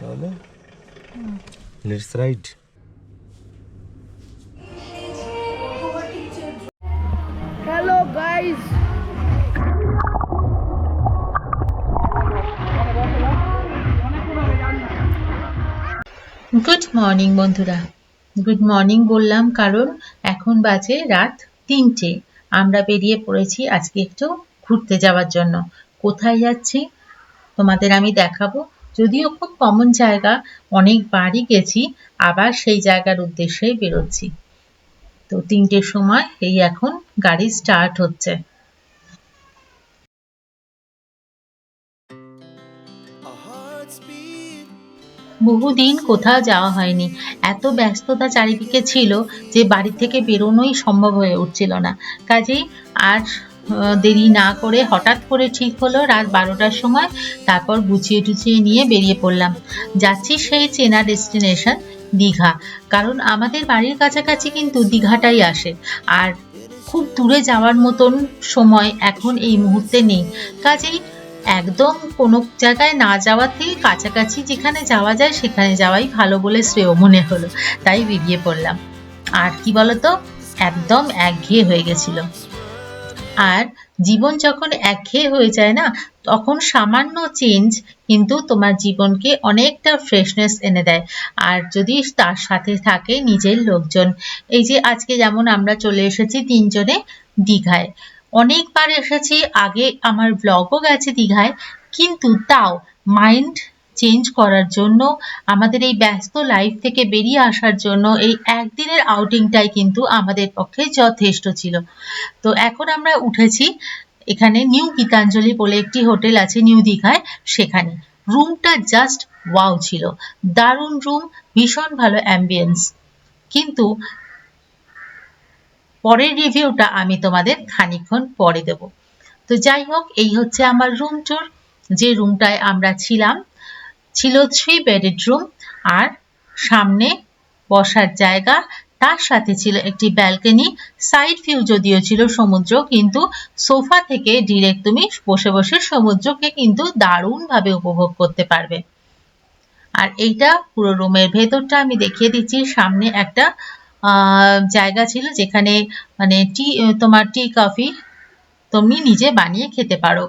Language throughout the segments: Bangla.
তাহলে? Let's ride hello guys good morning বন্ধুরা। গুড মর্নিং বললাম কারণ এখন বাজে রাত তিনটে। আমরা বেরিয়ে পড়েছি আজকে একটু ঘুরতে যাওয়ার জন্য। কোথায় যাচ্ছি? তোমাদের আমি দেখাবো। যদিও খুব কমন জায়গা অনেকবারই গেছি, আবার সেই জায়গার উদ্দেশ্যেই বেরোচ্ছি। তো তিনটের সময় এই এখন গাড়ি স্টার্ট হচ্ছে। বহুদিন কোথাও যাওয়া হয়নি। এত ব্যস্ততা চারিদিকে ছিল যে বাড়ি থেকে বেরোনোই সম্ভব হয়ে উঠছিল না। কাজেই আর দেরি না করে হঠাৎ করে ঠিক হলো রাত বারোটার সময়। তারপর গুছিয়ে টুছিয়ে নিয়ে বেরিয়ে পড়লাম। যাচ্ছি সেই চেনা ডেস্টিনেশন, দীঘা। কারণ আমাদের বাড়ির কাছাকাছি কিন্তু দীঘাটাই আসে। আর খুব দূরে যাওয়ার মতন সময় এখন এই মুহূর্তে নেই। কাজেই একদম কোনো জায়গায় না যাওয়ার থেকে কাছাকাছি যেখানে যাওয়া যায় সেখানে যাওয়াই ভালো বলে শ্রেয় মনে হলো। তাই বেরিয়ে পড়লাম। আর কি বলতো? একদম একঘেয়ে হয়ে গেছিল। আর জীবন যখন একঘেয়ে হয়ে যায় না, তখন সামান্য চেঞ্জ কিন্তু তোমার জীবনকে অনেকটা ফ্রেশনেস এনে দেয়। আর যদি তার সাথে থাকে নিজের লোকজন। এই যে আজকে যেমন আমরা চলে এসেছি তিনজনে দীঘায়। অনেকবার এসেছি, আগে আমার ব্লগও গেছে দীঘায়, কিন্তু তাও মাইন্ড চেঞ্জ করার জন্য, আমাদের এই ব্যস্ত লাইফ থেকে বেরিয়ে আসার জন্য এই একদিনের আউটিংটাই কিন্তু আমাদের পক্ষে যথেষ্ট ছিল। তো এখন আমরা উঠেছি এখানে নিউ গীতাঞ্জলি বলে একটি হোটেল আছে নিউ দীঘায়, সেখানে। রুমটা জাস্ট ওয়াও ছিল। দারুণ রুম ভীষণ ভালো অ্যাম্বিয়েন্স কিন্তু পরের রিভিউটা আমি তোমাদের খানিকক্ষণ পরে দেব। তো যাই হোক, এই হচ্ছে আমার রুম ট্যুর যে রুমটায় আমরা ছিলাম ছিল থ্রি বেডেড রুম আর সামনে বসার জায়গা। তার সাথে ছিল একটি ব্যালকনি সাইড ভিউ যদিও ছিল সমুদ্র, কিন্তু সোফা থেকে ডিরেক্ট তুমি বসে বসে সমুদ্রকে কিন্তু দারুণভাবে উপভোগ করতে পারবে। আর এইটা পুরো রুমের ভেতরটা আমি দেখিয়ে দিচ্ছি। সামনে একটা জায়গা ছিল যেখানে মানে টি তোমার টি কফি তুমি নিজে বানিয়ে খেতে পারো।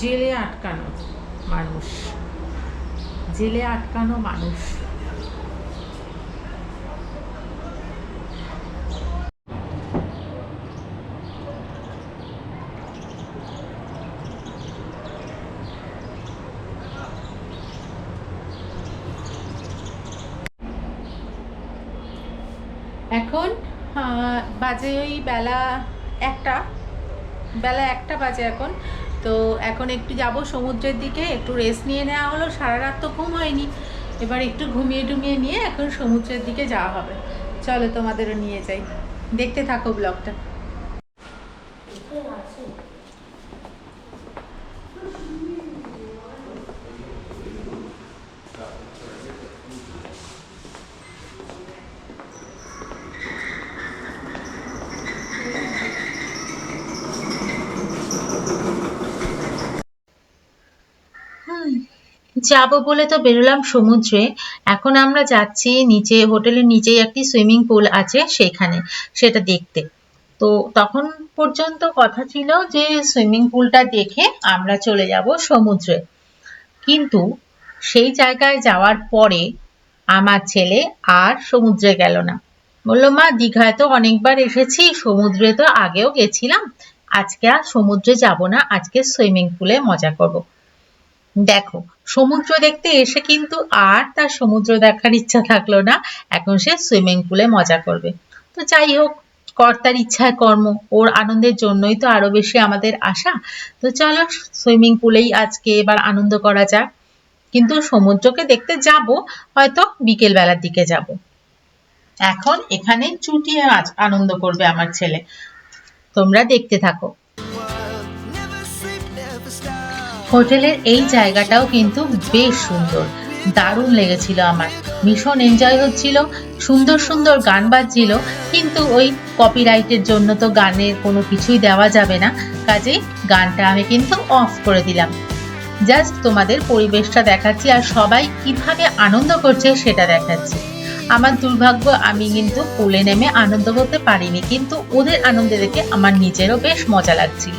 জেলে আটকানো মানুষ। জেলে আটকানো মানুষ। এখন বাজে ওই বেলা একটা বেলা একটা বাজে এখন। তো এখন একটু যাব সমুদ্রের দিকে, একটু রেস্ট নিয়ে নেওয়া হলো, সারা রাত তো ঘুম হয়নি। এবার একটু ঘুমিয়ে টুমিয়ে নিয়ে এখন সমুদ্রের দিকে যাওয়া হবে। চলো তোমাদেরও নিয়ে যাই। দেখতে থাকো ব্লগটা যাব বলে তো বেরোলাম সমুদ্রে। এখন আমরা যাচ্ছি নিচে, হোটেলের নিচেই একটি সুইমিং পুল আছে সেখানে সেটা দেখতে। তো তখন পর্যন্ত কথা ছিল যে সুইমিং পুলটা দেখে আমরা চলে যাব সমুদ্রে। কিন্তু সেই জায়গায় যাওয়ার পরে আমার ছেলে আর সমুদ্রে গেল না। বলল, মা, দীঘায় তো অনেকবার এসেছি, সমুদ্রে তো আগেও গেছিলাম। আজকে আর সমুদ্রে যাব না, আজকে সুইমিং পুলে মজা করব। দেখো, সমুদ্র দেখতে এসে কিন্তু আর তার সমুদ্র দেখার ইচ্ছা থাকল না। এখন সে সুইমিং পুলে মজা করবে। তো যাই হোক, কর্তার ইচ্ছায় কর্ম, ওর আনন্দের জন্যই তো আরও বেশি আমাদের আশা। তো চলো সুইমিং পুলেই আজকে এবার আনন্দ করা যাক। কিন্তু সমুদ্রকে দেখতে যাব, হয়তো বিকেল বেলার দিকে যাব। এখন এখানে চুটিয়ে আনন্দ করবে আমার ছেলে। তোমরা দেখতে থাকো। হোটেলের এই জায়গাটাও কিন্তু বেশ সুন্দর। দারুণ লেগেছিল আমার। ভীষণ এনজয় হচ্ছিল, সুন্দর সুন্দর গান বাজছিল, কিন্তু ওই কপিরাইটের জন্য তো গানের কোনো কিছুই দেওয়া যাবে না। কাজেই গানটা আমি কিন্তু অফ করে দিলাম। জাস্ট তোমাদের পরিবেশটা দেখাচ্ছি আর সবাই কীভাবে আনন্দ করছে সেটা দেখাচ্ছি। আমার দুর্ভাগ্য, আমি কিন্তু পুলে নেমে আনন্দ করতে পারিনি, কিন্তু ওদের আনন্দে দেখে আমার নিজেরও বেশ মজা লাগছিল।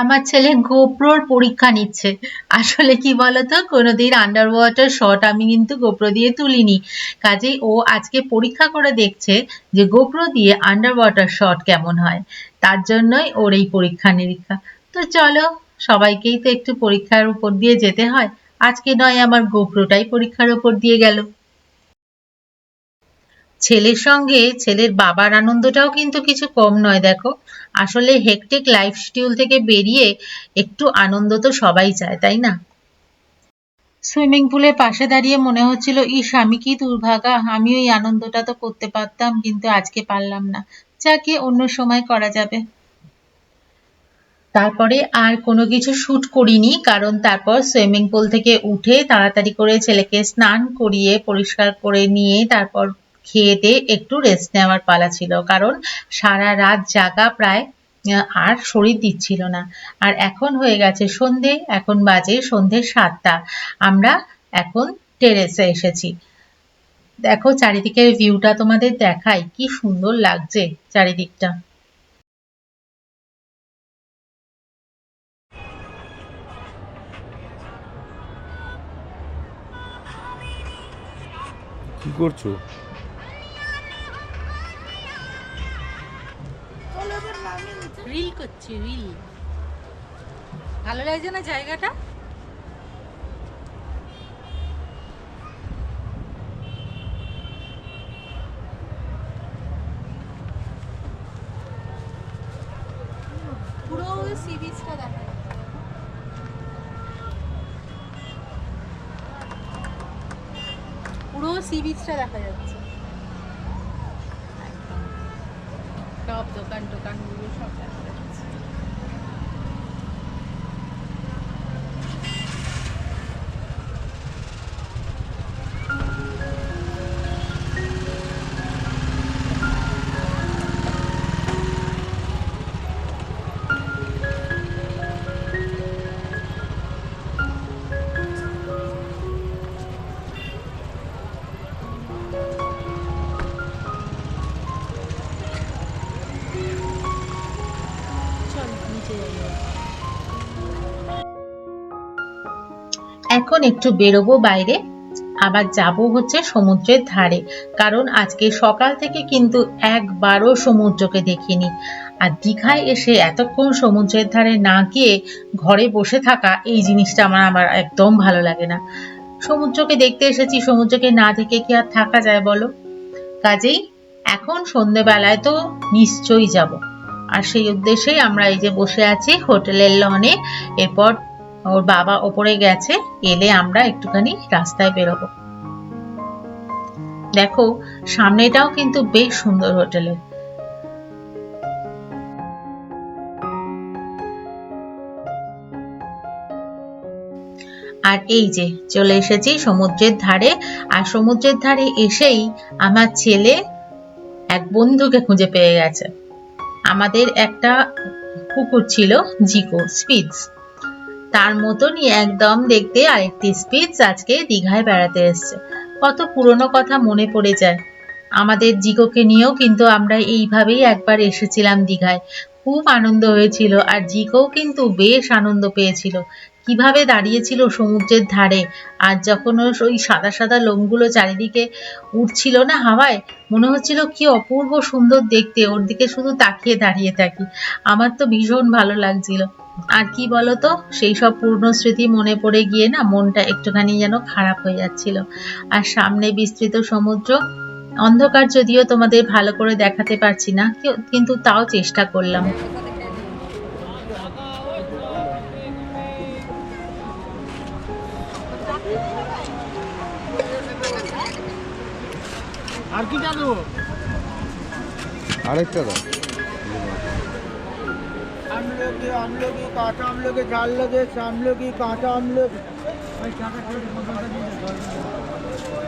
আমার ছেলে গোপ্রোর পরীক্ষা নিচ্ছে। আসলে কি বলতো, কোনোদিন আন্ডার ওয়াটার শট আমি কিন্তু গোপ্রো দিয়ে তুলিনি। কাজেই ও আজকে পরীক্ষা করে দেখছে যে গোপ্রো দিয়ে আন্ডার ওয়াটার শট কেমন হয়। তার জন্যই ওর এই পরীক্ষা নিরীক্ষা। তো চলো, সবাইকেই তো একটু পরীক্ষার উপর দিয়ে যেতে হয়। আজকে নয়, আমার গোপ্রোটাই পরীক্ষার উপর দিয়ে গেল। ছেলের সঙ্গে ছেলের বাবার আনন্দটাও কিন্তু কিছু কম নয়, দেখো। আসলে হেকটিক লাইফ শিডিউল থেকে বেরিয়ে একটু আনন্দ তো সবাই চায়, তাই না? সুইমিং পুলের পাশে দাঁড়িয়ে মনে হচ্ছিল, ইস, আমি কি দুর্ভাগা? আমি ওই আনন্দটা তো করতে পারতাম, কিন্তু আজকে পারলাম না। যাকে অন্য সময় করা যাবে। তারপরে আর কোনো কিছু শুট করিনি, কারণ তারপর সুইমিং পুল থেকে উঠে তাড়াতাড়ি করে ছেলেকে স্নান করিয়ে পরিষ্কার করে নিয়ে তারপর খেয়ে দিয়ে একটু রেস্ট নেওয়ার পালা ছিল। কারণ সারা রাত জাগা প্রায় আর শরীর দিচ্ছিল না। আর এখন হয়ে গেছে সন্ধে, এখন বাজে সন্ধে সাতটা। আমরা এখন টেরেসে এসেছি। দেখো চারিদিকের ভিউটা তোমাদের দেখাই, কি সুন্দর লাগছে চারিদিকটা। কি করছ? রিল করছি রিল ভালো লাগছে না জায়গাটা? পুরো সি বিচটা দেখা যাচ্ছে। পুরো সি দেখা যাচ্ছে। সব দোকান টোকানগুলো এখন একটু বেরোবো বাইরে, আবার যাব হচ্ছে সমুদ্রের ধারে। কারণ আজকে সকাল থেকে কিন্তু একবারও সমুদ্রকে দেখিনি। আর দীঘায় এসে এতক্ষণ সমুদ্রের ধারে না গিয়ে ঘরে বসে থাকা, এই জিনিসটা আমার আমার একদম ভালো লাগে না। সমুদ্রকে দেখতে এসেছি, সমুদ্রকে না দেখে কি আর থাকা যায় বলো? কাজেই এখন সন্ধেবেলায় তো নিশ্চয়ই যাব। আর সেই উদ্দেশ্যেই আমরা এই যে বসে আছি হোটেলের লনে, এরপর ওর বাবা ওপরে গেছে, এলে আমরা একটুখানি রাস্তায় বেরোবো। দেখো, সামনেটাও কিন্তু বেশ সুন্দর হোটেলের আর এই যে, চলে এসেছি সমুদ্রের ধারে, আর সমুদ্রের ধারে এসেই আমার ছেলে এক বন্ধুকে খুঁজে পেয়ে গেছে। আমাদের একটা কুকুর ছিল জিকো স্পিডস। তার মতনই একদম দেখতে আরেকটি স্পিডস আজকে দীঘায় বেড়াতে এসছে। কত পুরনো কথা মনে পড়ে যায়। আমাদের জিকোকে নিয়েও কিন্তু আমরা এইভাবেই একবার এসেছিলাম দীঘায়। খুব আনন্দ হয়েছিল আর জিকোও কিন্তু বেশ আনন্দ পেয়েছিল। কীভাবে দাঁড়িয়েছিল সমুদ্রের ধারে? আর যখন ওই সাদা সাদা লোমগুলো চারিদিকে উঠছিল না হাওয়ায়, মনে হচ্ছিল কি অপূর্ব সুন্দর দেখতে। ওর দিকে শুধু তাকিয়ে দাঁড়িয়ে থাকি। আমার তো ভীষণ ভালো লাগছিল। আর কি বলতো সেই সব পুরনো স্মৃতি মনে পড়ে গিয়ে না মনটা একটুখানি যেন খারাপ হয়ে যাচ্ছিল। আর সামনে বিস্তৃত সমুদ্র অন্ধকার যদিও তোমাদের ভালো করে দেখাতে পারছি না কিন্তু তাও চেষ্টা করলাম। আর কি জানো আরেকটা দাও। আমলকি আমলকি কাঁচা আমলকি ঝাল লাগে আমলকি কাঁচা আমলকি।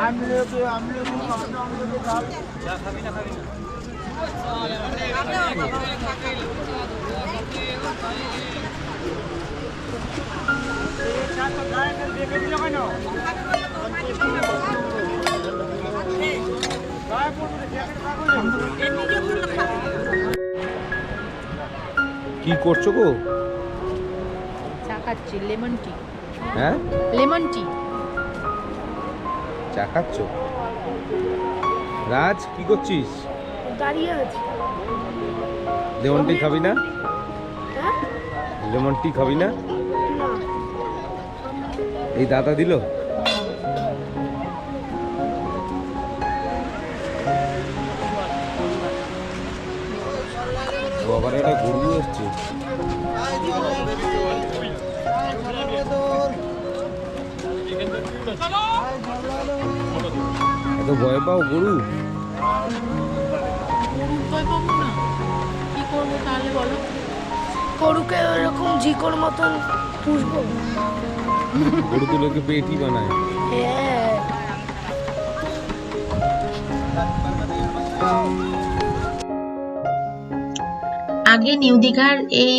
আমলকি আমলকি কাঁচা আমলকি ঝাল কি করছ গো? চা খাচ্ছি লেমন টি। হ্যাঁ? Lemon tea. চা খাচ্ছ? রাজ কি করছিস? দাঁড়িয়ে আছি। লেমন টি খাবি না? হ্যাঁ? লেমন টি খাবি না। এই দাদা দিল? এত ভয় পাও গরু? কি করব তাহলে বলো গরুকে ওরকম জিকোর মতন পুষবো। গরু তো লোকে পেটি বানায়। হ্যাঁ। আগে নিউ দীঘার এই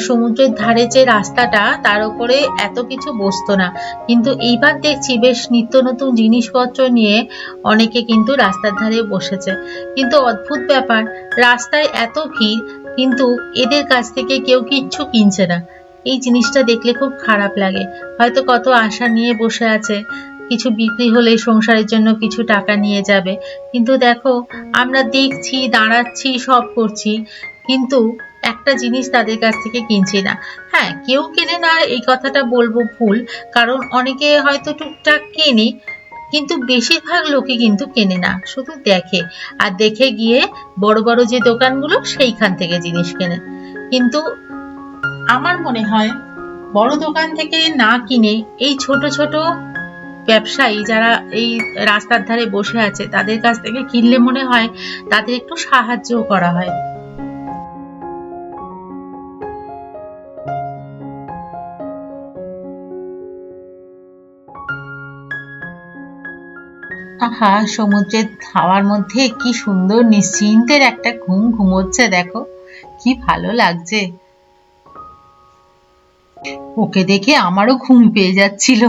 সমুদ্রের ধারে যে রাস্তাটা, তার উপরে এত কিছু বসতো না। কিন্তু এইবার দেখছি বেশ নিত্য নতুন জিনিসপত্র নিয়ে অনেকে কিন্তু রাস্তার ধারে বসেছে। কিন্তু অদ্ভুত ব্যাপার, রাস্তায় এত ভিড়, কিন্তু এদের কাছ থেকে কেউ কিচ্ছু কিনছে না। এই জিনিসটা দেখলে খুব খারাপ লাগে। হয়তো কত আশা নিয়ে বসে আছে। কিছু বিক্রি হলে সংসারের জন্য কিছু টাকা নিয়ে যাবে। কিন্তু দেখো, আমরা দেখছি, দাঁড়াচ্ছি, সব করছি। কিন্তু একটা জিনিস তাদের কাছ থেকে কিনছি না। হ্যাঁ কেউ কেনে না এই কথাটা বলব ভুল, কারণ অনেকে হয়তো টুকটাক কেনে, কিন্তু বেশিরভাগ লোকই কিন্তু কেনে না। শুধু দেখে, আর দেখে গিয়ে বড় বড় যে দোকানগুলো, সেইখান থেকে জিনিস কেনে। কিন্তু আমার মনে হয়, বড় দোকান থেকে না কিনে এই ছোট ছোট ব্যবসায়ী যারা এই রাস্তার ধারে বসে আছে, তাদের কাছ থেকে কিনলে মনে হয় তাদের একটু সাহায্যও করা হয়। আহা সমুদ্রের হাওয়ার মধ্যে কি সুন্দর নিশ্চিন্তের একটা ঘুম ঘুমোচ্ছে দেখো, কি ভালো লাগছে। ওকে দেখে আমারও ঘুম পেয়ে যাচ্ছিল।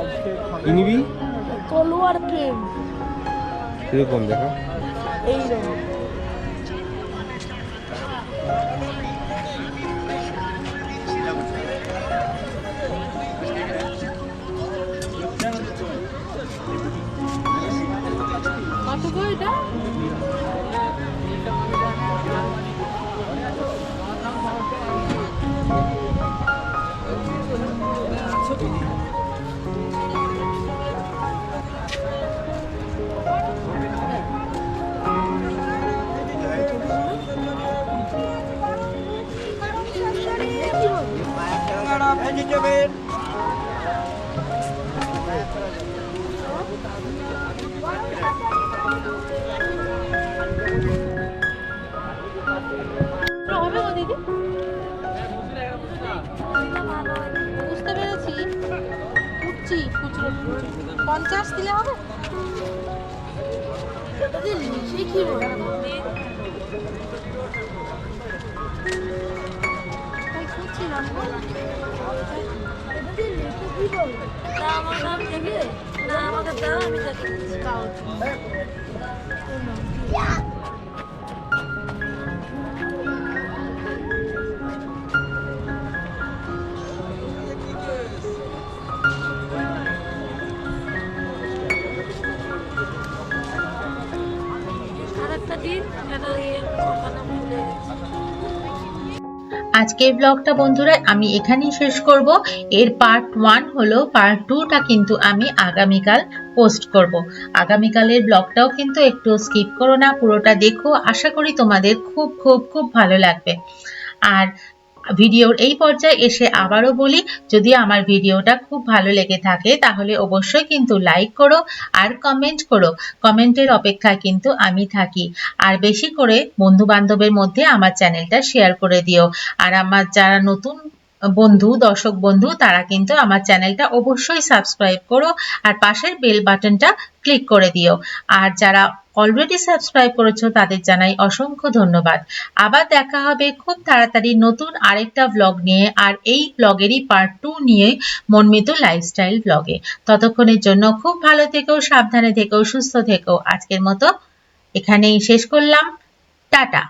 আজকে কি নিবি তলোয়ার প্রেম। কীরকম দেখা। এই কত গো এটা? হবে বুঝতে পেরেছি। উঠছি খুচরো পঞ্চাশ দিলে হবে? সে কি বলে? তাই খুঁজছিলাম গো। না আমার নাম দেখে না আমাকে দাও আমি দেখে তাও আরেকটা দিন এটা ইয়ে ওখানে ভুলে গেছি আজকের ব্লগটা বন্ধুরা আমি এখানেই শেষ করব। এর পার্ট ওয়ান হলো পার্ট টুটা কিন্তু আমি আগামীকাল পোস্ট করব। আগামীকালের ব্লগটাও কিন্তু একটু স্কিপ করো না, পুরোটা দেখো। আশা করি তোমাদের খুব খুব খুব ভালো লাগবে। আর ভিডিওর এই পর্যায়ে এসে আবারও বলি, যদি আমার ভিডিওটা খুব ভালো লেগে থাকে, তাহলে অবশ্যই কিন্তু লাইক করো আর কমেন্ট করো। কমেন্টের অপেক্ষায় কিন্তু আমি থাকি। আর বেশি করে বন্ধু বান্ধবের মধ্যে আমার চ্যানেলটা শেয়ার করে দিও। আর আমার যারা নতুন বন্ধু, দর্শক বন্ধু, তারা কিন্তু আমার চ্যানেলটা অবশ্যই সাবস্ক্রাইব করো আর পাশের বেল বাটনটা ক্লিক করে দিও। আর যারা অলরেডি সাবস্ক্রাইব করেছ, তাদের জানাই অসংখ্য ধন্যবাদ। আবার দেখা হবে খুব তাড়াতাড়ি নতুন আরেকটা ব্লগ নিয়ে, আর এই ব্লগেরই পার্ট টু নিয়ে মনমিত লাইফস্টাইল ব্লগে ততক্ষণের জন্য খুব ভালো থেকেও সাবধানে থেকেও সুস্থ থেকেও আজকের মতো এখানেই শেষ করলাম। টাটা।